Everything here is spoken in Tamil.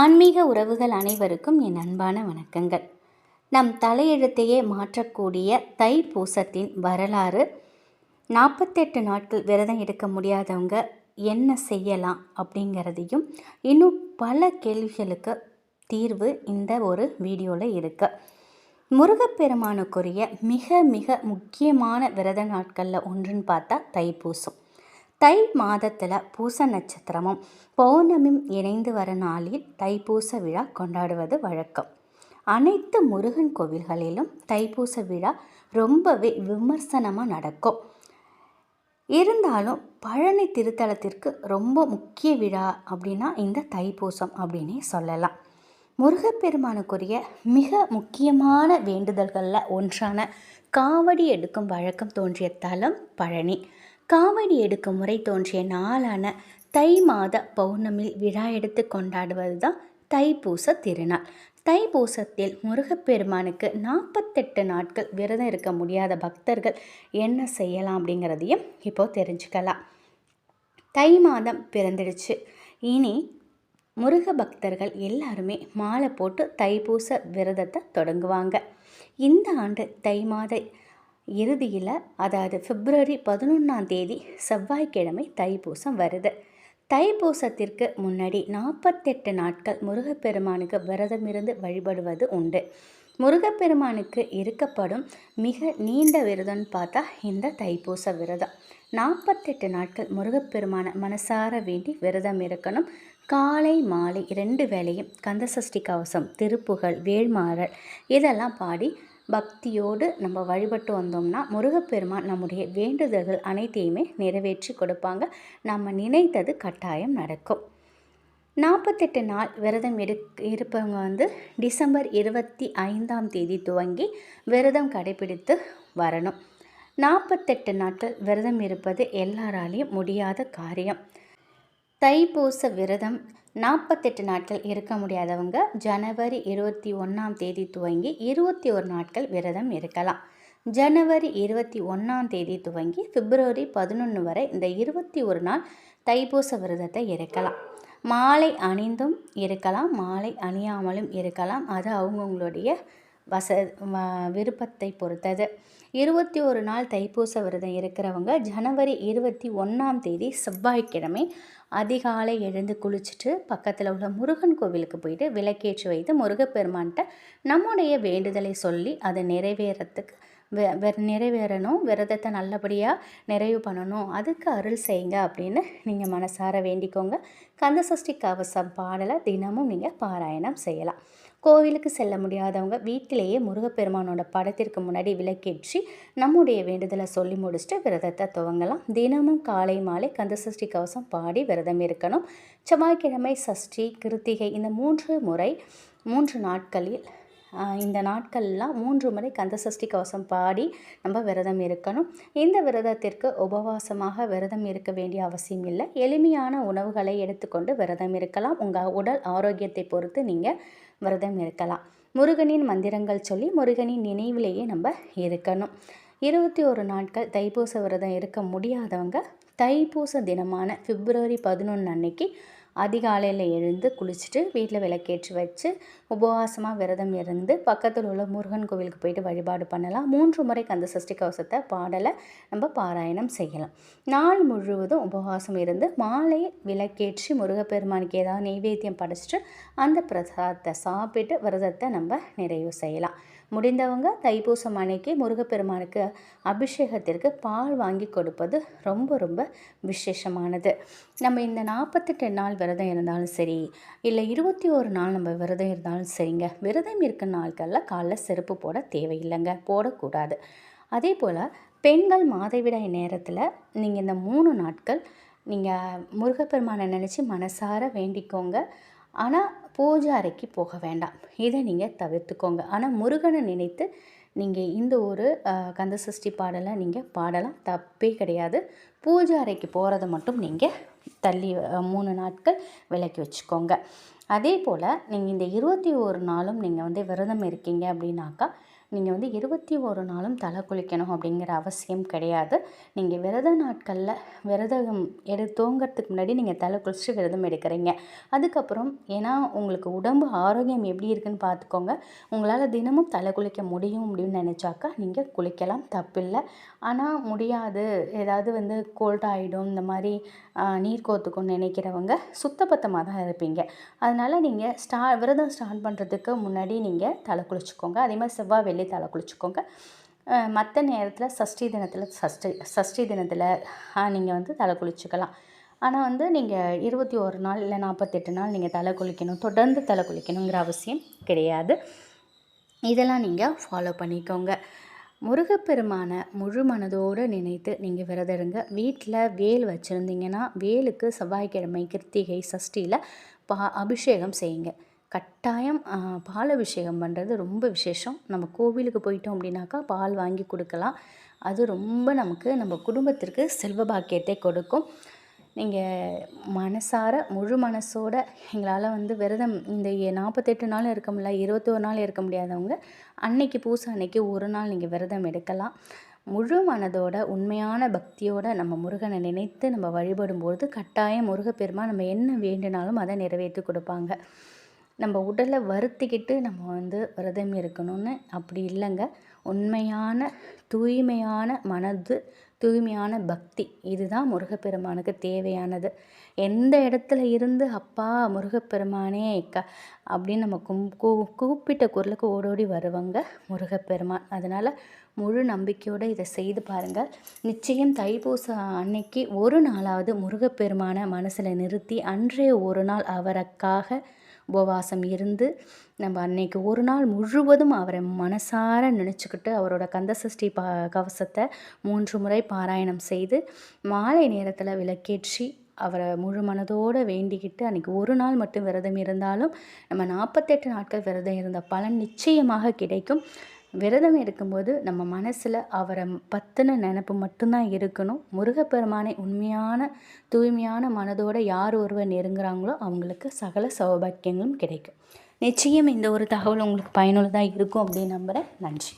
ஆன்மீக உறவுகள் அனைவருக்கும் என் அன்பான வணக்கங்கள். நம் தலையெழுத்தையே மாற்றக்கூடிய தைப்பூசத்தின் வரலாறு நாற்பத்தெட்டு நாட்கள் விரதம் எடுக்க முடியாதவங்க என்ன செய்யலாம் அப்படிங்கிறதையும் இன்னும் பல கேள்விகளுக்கு தீர்வு இந்த ஒரு வீடியோவில் இருக்கு. முருகப்பெருமானுக்குரிய மிக மிக முக்கியமான விரத நாட்களில் ஒன்றுன்னு பார்த்தா தைப்பூசம். தை மாதத்தில் பூச நட்சத்திரமும் பௌர்ணமியும் இணைந்து வர நாளில் தைப்பூச விழா கொண்டாடுவது வழக்கம். அனைத்து முருகன் கோவில்களிலும் தைப்பூச விழா ரொம்பவே விமர்சனமாக நடக்கும். இருந்தாலும் பழனி திருத்தலத்திற்கு ரொம்ப முக்கிய விழா அப்படின்னா இந்த தைப்பூசம் அப்படின்னே சொல்லலாம். முருகப்பெருமானுக்குரிய மிக முக்கியமான வேண்டுதல்களில் ஒன்றான காவடி எடுக்கும் வழக்கம் தோன்றிய தலம் பழனி. காவடி எடுக்கும் முறை தோன்றிய நாளான தை மாத பௌர்ணமியில் விழா எடுத்து கொண்டாடுவது தான் தைப்பூச திருநாள். தைப்பூசத்தில் முருகப்பெருமானுக்கு நாற்பத்தெட்டு நாட்கள் விரதம் இருக்க முடியாத பக்தர்கள் என்ன செய்யலாம் அப்படிங்கிறதையும் இப்போ தெரிஞ்சுக்கலாம். தை மாதம் பிறந்துடுச்சு. இனி முருக பக்தர்கள் எல்லாருமே மாலை போட்டு தைப்பூச விரதத்தை தொடங்குவாங்க. இந்த ஆண்டு தை மாத இறுதியில் அதாவது பிப்ரவரி பதினொன்றாம் தேதி செவ்வாய்க்கிழமை தைப்பூசம் வருது. தைப்பூசத்திற்கு முன்னாடி நாற்பத்தெட்டு நாட்கள் முருகப்பெருமானுக்கு விரதம் இருந்து வழிபடுவது உண்டு. முருகப்பெருமானுக்கு இருக்கப்படும் மிக நீண்ட விரதம்னு பார்த்தா இந்த தைப்பூச விரதம். நாற்பத்தெட்டு நாட்கள் முருகப்பெருமான மனசார வேண்டி விரதம் இருக்கணும். காலை மாலை ரெண்டு வேளையும் கந்தசஷ்டி கவசம் திருப்புகழ் வேள்மாறல் இதெல்லாம் பாடி பக்தியோடு நம்ம வழிபட்டு வந்தோம்னா முருகப்பெருமான் நம்முடைய வேண்டுதல்கள் அனைத்தையுமே நிறைவேற்றி கொடுப்பாங்க. நம்ம நினைத்தது கட்டாயம் நடக்கும். நாற்பத்தெட்டு நாள் விரதம் எடு இருப்பவங்க வந்து டிசம்பர் இருபத்தி ஐந்தாம் தேதி துவங்கி விரதம் கடைபிடித்து வரணும். நாற்பத்தெட்டு நாட்கள் விரதம் இருப்பது எல்லாராலையும் முடியாத காரியம். தைப்பூச விரதம் நாற்பத்தெட்டு நாட்கள் இருக்க முடியாதவங்க ஜனவரி இருபத்தி ஒன்றாம் தேதி துவங்கி இருபத்தி ஒரு நாட்கள் விரதம் இருக்கலாம். ஜனவரி இருபத்தி ஒன்றாம் தேதி துவங்கி பிப்ரவரி பதினொன்று வரை இந்த இருபத்தி ஒரு நாள் தைப்பூச விரதத்தை இருக்கலாம். மாலை அணிந்தும் இருக்கலாம் மாலை அணியாமலும் இருக்கலாம். அது அவங்கவுங்களுடைய வச விருப்பத்தை பொறுத்தது. இருபத்தி ஒரு நாள் தைப்பூச விரதம் இருக்கிறவங்க ஜனவரி இருபத்தி ஒன்றாம் தேதி செவ்வாய்க்கிழமை அதிகாலை எழுந்து குளிச்சுட்டு பக்கத்தில் உள்ள முருகன் கோவிலுக்கு போயிட்டு விளக்கேற்றி வைத்து முருகப்பெருமான்கிட்ட நம்முடைய வேண்டுதலை சொல்லி அதை நிறைவேறத்துக்கு நிறைவேறணும் விரதத்தை நல்லபடியாக நிறைவு பண்ணணும் அதுக்கு அருள் செய்யுங்க அப்படின்னு நீங்கள் மனசார வேண்டிக்கோங்க. கந்தசஷ்டி கவசம் பாடலை தினமும் நீங்கள் பாராயணம் செய்யலாம். கோவிலுக்கு செல்ல முடியாதவங்க வீட்டிலேயே முருகப்பெருமானோட படத்திற்கு முன்னாடி விளக்கேற்றி நம்முடைய வேண்டுதலை சொல்லி முடிச்சுட்டு விரதத்தை துவங்கலாம். தினமும் காலை மாலை கந்தசஷ்டி கவசம் பாடி விரதம் இருக்கணும். செவ்வாய்க்கிழமை சஷ்டி கிருத்திகை இந்த மூன்று முறை மூன்று நாட்களில் இந்த நாட்கள்லாம் மூன்று முறை கந்தசஷ்டி கவசம் பாடி நம்ம விரதம் இருக்கணும். இந்த விரதத்திற்கு உபவாசமாக விரதம் இருக்க வேண்டிய அவசியம் இல்லை. எளிமையான உணவுகளை எடுத்துக்கொண்டு விரதம் இருக்கலாம். உங்கள் உடல் ஆரோக்கியத்தை பொறுத்து நீங்கள் விரதம் இருக்கலாம். முருகனின் மந்திரங்கள் சொல்லி முருகனின் நினைவிலேயே நம்ம இருக்கணும். இருபத்தி ஒரு நாட்கள் தைப்பூச விரதம் இருக்க முடியாதவங்க தைப்பூச தினமான பிப்ரவரி பதினொன்று அன்னைக்கு அதிகாலையில் எழுந்து குளிச்சுட்டு வீட்டில் விளக்கேற்றி வச்சு உபவாசமாக விரதம் இருந்து பக்கத்தில் உள்ள முருகன் கோவிலுக்கு போயிட்டு வழிபாடு பண்ணலாம். மூன்று முறை கந்த சஷ்டி கவசத்தை பாடலை நம்ம பாராயணம் செய்யலாம். நாள் முழுவதும் உபவாசம் இருந்து மாலை விளக்கேற்றி முருகப்பெருமானுக்கு ஏதாவது நெய்வேத்தியம் படைச்சிட்டு அந்த பிரசாதத்தை சாப்பிட்டு விரதத்தை நம்ம நிறைவு செய்யலாம். முடிந்தவங்க தைப்பூசம் அன்னைக்கு முருகப்பெருமானுக்கு அபிஷேகத்திற்கு பால் வாங்கி கொடுப்பது ரொம்ப ரொம்ப விசேஷமானது. நம்ம இந்த நாற்பத்தெட்டு நாள் விரதம் இருந்தாலும் சரி இல்லை இருபத்தி ஒரு நாள் நம்ம விரதம் இருந்தாலும் சரிங்க விரதம் இருக்க நாட்களில் காலைல செருப்பு போட தேவையில்லைங்க போடக்கூடாது. அதே போல் பெண்கள் மாதவிடாய் நேரத்தில் நீங்கள் இந்த மூணு நாட்கள் நீங்கள் முருகப்பெருமானை நினச்சி மனசார வேண்டிக்கோங்க. ஆனால் பூஜை அறைக்கு போக வேண்டாம். இதை நீங்கள் தவிர்த்துக்கோங்க. ஆனால் முருகனை நினைத்து நீங்கள் இந்த ஒரு கந்தசஷ்டி பாடலை நீங்கள் பாடலாம். தப்பே கிடையாது. பூஜை அறைக்கு போகிறத மட்டும் நீங்கள் தள்ளி மூணு நாட்கள் விலக்கி வச்சுக்கோங்க. அதே போல் நீங்கள் இந்த இருபத்தி ஒரு நாளும் நீங்கள் வந்து விரதம் இருக்கீங்க அப்படின்னாக்கா நீங்கள் வந்து இருபத்தி ஒரு நாளும் தலை குளிக்கணும் அப்படிங்கிற அவசியம் கிடையாது. நீங்கள் விரத நாட்களில் விரதம் எடு தூங்கிறதுக்கு முன்னாடி நீங்கள் தலை குளிச்சுட்டு விரதம் எடுக்கிறீங்க. அதுக்கப்புறம் ஏன்னா உங்களுக்கு உடம்பு ஆரோக்கியம் எப்படி இருக்குன்னு பார்த்துக்கோங்க. உங்களால் தினமும் தலை குளிக்க முடியும் அப்படின்னு நினச்சாக்கா நீங்கள் குளிக்கலாம் தப்பில்லை. ஆனால் முடியாது. ஏதாவது வந்து கோல்ட் ஆகிடும் இந்த மாதிரி நீர் கோத்துக்கும்னு நினைக்கிறவங்க சுத்தபத்தமாக தான் இருப்பீங்க. அதனால் நீங்கள் ஸ்டா விரதம் ஸ்டார்ட் பண்ணுறதுக்கு முன்னாடி நீங்கள் தலை குளிச்சுக்கோங்க. அதே மாதிரி செவ்வாய் வெள்ளி தலை குளிச்சுக்கோங்க. மற்ற நேரத்தில் சஷ்டி தினத்தில் சஷ்டி சஷ்டி தினத்தில் நீங்கள் வந்து தலை குளிச்சுக்கலாம். ஆனால் வந்து நீங்கள் இருபத்தி ஒரு நாள் இல்லை நாற்பத்தெட்டு நாள் நீங்கள் தலை குளிக்கணும். தொடர்ந்து தலை குளிக்கணுங்கிற அவசியம் கிடையாது. இதெல்லாம் நீங்கள் ஃபாலோ பண்ணிக்கோங்க. முருகப்பெருமானை முழு மனதோடு நினைத்து நீங்கள் விரதருங்க வீட்டில் வேல் வச்சுருந்தீங்கன்னா வேலுக்கு செவ்வாய்க்கிழமை கிருத்திகை சஷ்டியில் பா அபிஷேகம் செய்யுங்க. கட்டாயம் பால் அபிஷேகம் பண்ணுறது ரொம்ப விசேஷம். நம்ம கோவிலுக்கு போயிட்டோம் அப்படின்னாக்கா பால் வாங்கி கொடுக்கலாம். அது ரொம்ப நமக்கு நம்ம குடும்பத்திற்கு செல்வ பாக்கியத்தை கொடுக்கும். நீங்கள் மனசார முழு மனசோட எங்களால் வந்து விரதம் இந்த நாற்பத்தெட்டு நாள் இருக்க முடியல இருபத்தோரு நாள் இருக்க முடியாதவங்க அன்னைக்கு பூசை அன்னைக்கு ஒரு நாள் நீங்கள் விரதம் எடுக்கலாம். முழு மனதோட உண்மையான பக்தியோட நம்ம முருகனை நினைத்து நம்ம வழிபடும்போது கட்டாயம் முருகப்பெருமா நம்ம என்ன வேண்டினாலும் அதை நிறைவேற்றி கொடுப்பாங்க. நம்ம உடலை வருத்திக்கிட்டு நம்ம வந்து விரதம் இருக்கணும்னு அப்படி இல்லைங்க. உண்மையான தூய்மையான மனது தூய்மையான பக்தி இதுதான் முருகப்பெருமானுக்கு தேவையானது. எந்த இடத்துல இருந்து அப்பா முருகப்பெருமானே க அப்படின்னு நம்ம கும் கூ கூப்பிட்ட குரலுக்கு ஓடோடி வருவாங்க முருகப்பெருமான். அதனால் முழு நம்பிக்கையோடு இதை செய்து பாருங்கள் நிச்சயம் தைப்பூச அன்னைக்கு ஒரு நாளாவது முருகப்பெருமானை மனசில் நிறுத்தி அன்றைய ஒரு நாள் அவருக்காக உபவாசம் இருந்து நம்ம அன்னைக்கு ஒரு நாள் முழுவதும் அவரை மனசார நினச்சிக்கிட்டு அவரோட கந்தசஷ்டி பா கவசத்தை மூன்று முறை பாராயணம் செய்து மாலை நேரத்தில் விளக்கேற்றி அவரை முழு மனதோடு வேண்டிக்கிட்டு அன்றைக்கி ஒரு நாள் மட்டும் விரதம் இருந்தாலும் நம்ம நாற்பத்தெட்டு நாட்கள் விரதம் இருந்த பலன் நிச்சயமாக கிடைக்கும். விரதம் இருக்கும்போது நம்ம மனசில் அவரை பற்றின நினப்பு மட்டும்தான் இருக்கணும். முருகப்பெருமானை உண்மையான தூய்மையான மனதோடு யார் ஒருவர் நெருங்குறாங்களோ அவங்களுக்கு சகல சௌபாக்கியங்களும் கிடைக்கும். நிச்சயம் இந்த ஒரு தகவல் உங்களுக்கு பயனுள்ளதாக இருக்கும் அப்படின்னு நம்புகிறேன் நன்றி.